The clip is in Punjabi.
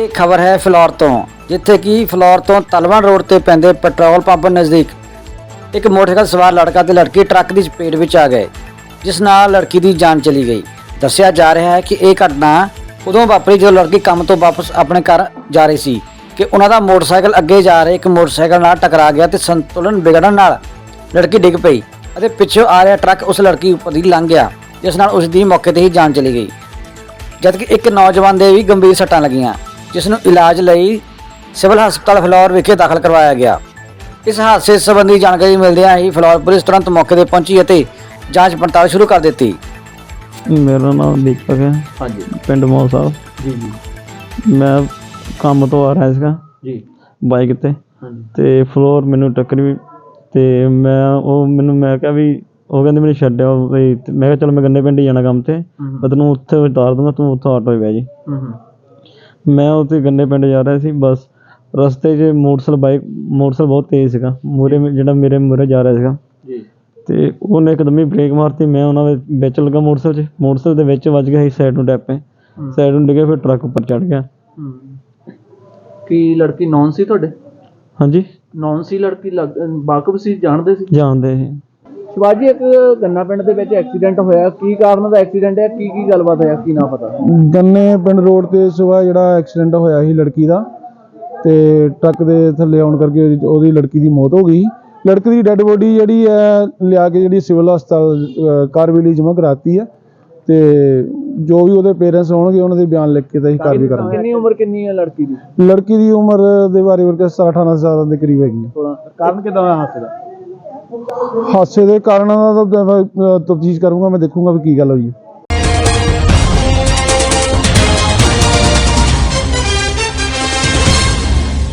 ਇਹ ਖਬਰ ਹੈ ਫਲੋਰ ਤੋਂ, ਜਿੱਥੇ ਕਿ ਫਲੋਰ ਤੋਂ ਤਲਵਣ ਰੋਡ ਤੇ ਪੈਂਦੇ ਪੈਟਰੋਲ ਪੰਪ ਨਜ਼ਦੀਕ ਇੱਕ ਮੋਟਰਸਾਈਕਲ ਸਵਾਰ ਲੜਕਾ ਤੇ ਲੜਕੀ ਟਰੱਕ ਦੀ ਚਪੇਟ ਵਿੱਚ ਆ ਗਏ, ਜਿਸ ਨਾਲ ਲੜਕੀ ਦੀ ਜਾਨ ਚਲੀ ਗਈ। ਦੱਸਿਆ ਜਾ ਰਿਹਾ ਹੈ ਕਿ ਇਹ ਘਟਨਾ ਉਦੋਂ ਵਾਪਰੀ ਜਦੋਂ ਲੜਕੀ ਕੰਮ ਤੋਂ ਵਾਪਸ ਆਪਣੇ ਘਰ ਜਾ ਰਹੀ ਸੀ ਕਿ ਉਹਨਾਂ ਦਾ ਮੋਟਰਸਾਈਕਲ ਅੱਗੇ ਜਾ ਰਹੇ, ਇੱਕ ਮੋਟਰਸਾਈਕਲ ਨਾਲ ਟਕਰਾ ਗਿਆ ਤੇ ਸੰਤੁਲਨ ਵਿਗੜਨ ਨਾਲ ਲੜਕੀ ਡਿੱਗ ਪਈ ਅਤੇ ਪਿੱਛੋਂ ਆ ਰਿਹਾ ਟਰੱਕ ਉਸ ਲੜਕੀ ਉੱਪਰ ਦੀ ਲੰਘ ਗਿਆ, ਜਿਸ ਨਾਲ ਉਸ ਦੀ ਮੌਕੇ ਤੇ ਹੀ ਜਾਨ ਚਲੀ ਗਈ। ਜਦਕਿ ਇੱਕ ਨੌਜਵਾਨ ਦੇ ਵੀ ਗੰਭੀਰ ਸੱਟਾਂ ਲੱਗੀਆਂ। ਜਿਸ ਨੂੰ ਇਲਾਜ ਲਈ ਸਿਵਲ ਹਸਪਤਾਲ ਫਲੌਰ ਵਿਖੇ ਦਾਖਲ ਕਰਵਾਇਆ ਗਿਆ। ਇਸ ਹਾਦਸੇ ਸੰਬੰਧੀ ਜਾਣਕਾਰੀ ਮਿਲਦਿਆਂ ਹੀ ਫਲੌਰ ਪੁਲਿਸ ਤੁਰੰਤ ਮੌਕੇ ਤੇ ਪਹੁੰਚੀ ਅਤੇ ਜਾਂਚ ਪੜਤਾਲ ਸ਼ੁਰੂ ਕਰ ਦਿੱਤੀ। ਮੇਰਾ ਨਾਮ ਦੀਪਕ ਹੈ। ਹਾਂਜੀ। ਪਿੰਡ ਮੌਲ ਸਾਹਿਬ। ਜੀ ਜੀ। ਮੈਂ ਕੰਮ ਤੋਂ ਆ ਰਿਹਾ ਸੀਗਾ। ਜੀ। ਬਾਈਕ ਤੇ। ਹਾਂਜੀ। ਤੇ ਫਲੋਰ ਮੈਨੂੰ ਟੱਕਰੀ ਤੇ ਮੈਂ ਉਹ ਮੈਨੂੰ ਮੈਂ ਕਿਹਾ ਵੀ ਉਹ ਕਹਿੰਦੇ ਮੈਨੂੰ ਛੱਡਿਓ ਵੀ ਤੇ ਮੈਂ ਕਿਹਾ ਚਲ ਮੈਂ ਗੰਨੇ ਪਿੰਡ ਹੀ ਜਾਣਾ ਕੰਮ ਤੇ। ਮੈਂ ਤੈਨੂੰ ਉੱਥੇ ਉਤਾਰ ਦੂੰਗਾ ਤੂੰ ਉੱਥੋਂ ਆਟੋ 'ਚ ਬਹਿ ਜੀ। ਹੂੰ ਹੂੰ। ਮੈਂ ਉੱਥੇ ਗੰਨੇ ਪਿੰਡ ਜਾ ਰਿਹਾ ਸੀ ਬਸ ਰਸਤੇ 'ਚ ਮੋਟਰਸਾਈਕਲ ਬਾਈਕ ਮੋਟਰਸਾਈਕਲ ਬਹੁਤ ਤੇਜ਼ ਸੀਗਾ। ਮੂਰੇ ਜਿਹੜਾ ਮੇਰੇ ਮੂਰੇ ਜਾ ਰਿਹਾ ਸੀਗਾ। ਜੀ। ਤੇ ਉਹਨੇ ਇੱਕਦਮ ਹੀ ਬ੍ਰੇਕ ਮਾਰਤੀ ਮੈਂ ਉਹਨਾਂ ਦੇ ਵਿੱਚ ਲੱਗਾ ਮੋਟਰਸਾਈਕਲ 'ਚ। ਮੋਟਰਸਾਈਕਲ ਦੇ ਵਿੱਚ ਵੱਜ ਗਿਆ ਸੀ ਸਾਈਡ ਨੂੰ ਡੈਪੇ। ਸਾਈਡ ਨੂੰ ਡਿੱਗਿਆ ਫਿਰ ਟਰੱਕ ਉੱਪਰ ਚੜ ਗਿਆ। ਕੀ ਲੜਕੀ ਨੌਨ ਸੀ ਤੁਹਾਡੇ? ਹਾਂਜੀ। ਨੌਨ ਸੀ ਲੜਕੀ ਲੱਗ- ਵਾਕਫ ਸੀ ਜਾਣਦੇ ਸੀ? ਜਾਣਦੇ ਸੀ। ਸ਼ਿਵਾਜੀ ਇੱਕ ਗੰਨਾ ਪਿੰਡ ਦੇ ਵਿੱਚ ਐਕਸੀਡੈਂਟ ਹੋਇਆ। ਕੀ ਕਾਰਨ ਦਾ ਐਕਸੀਡੈਂਟ ਹੈ? ਕੀ ਕੀ ਗੱਲਬਾਤ ਹੈ ਕੀ ਨਾ ਪਤਾ? ਗੰਨੇ ਪਿੰਡ ਰੋਡ ਤੇ ਸਵੇਰ ਜਿਹੜਾ ਐਕਸੀਡੈਂਟ ਹੋਇਆ ਸੀ ਲੜਕੀ ਦਾ ਤੇ ਟਰੱਕ ਦੇ ਥੱਲੇ ਆਉਣ ਕਰਕੇ ਉਹਦੀ- ਉਹਦੀ ਲੜਕੀ ਦੀ ਮੌਤ ਹੋ ਗਈ। ਲੜਕੀ ਦੀ ਡੈੱਡ ਬੋਡੀ ਜਿਹੜੀ ਹੈ ਲਿਆ ਕੇ ਜਿਹੜੀ ਸਿਵਲ ਹਸਪਤਾਲ ਅਹ, ਜਮ੍ਹਾਂ ਕਰਾਤੀ ਹੈ ਤੇ ਜੋ ਵੀ ਉਹਦੇ ਪੇਰੈਂਟਸ ਹੋਣਗੇ ਉਹਨਾਂ ਦੇ ਬਿਆਨ ਲਿਖ ਕੇ ਤਾਂ ਅਸੀਂ ਕਾਰਵਾਈ ਕਰਾਂਗੇ। ਕਿੰਨੀ ਉਮਰ ਕਿੰਨੀ ਹੈ ਲੜਕੀ ਦੀ? ਲੜਕੀ ਦੀ ਉਮਰ ਦੇ ਬਾਰੇ ਵਰਕੇ 17 18 ਸਾਲਾਂ ਦੇ ਕਰੀਬ ਹੈਗੀ ਹੈ। ਥੋੜਾ ਕਾਰਨ ਕਿਦਾਂ ਹੋਇਆ ਹਾਦਸੇ ਦਾ? ਹਾਸੇ ਦੇ ਕਾਰਨਾਂ ਦਾ ਤਫਤੀਸ਼ ਕਰੂੰਗਾ ਮੈਂ ਦੇਖੂੰਗਾ ਵੀ ਕੀ ਗੱਲ ਹੋਈ ਹੈ।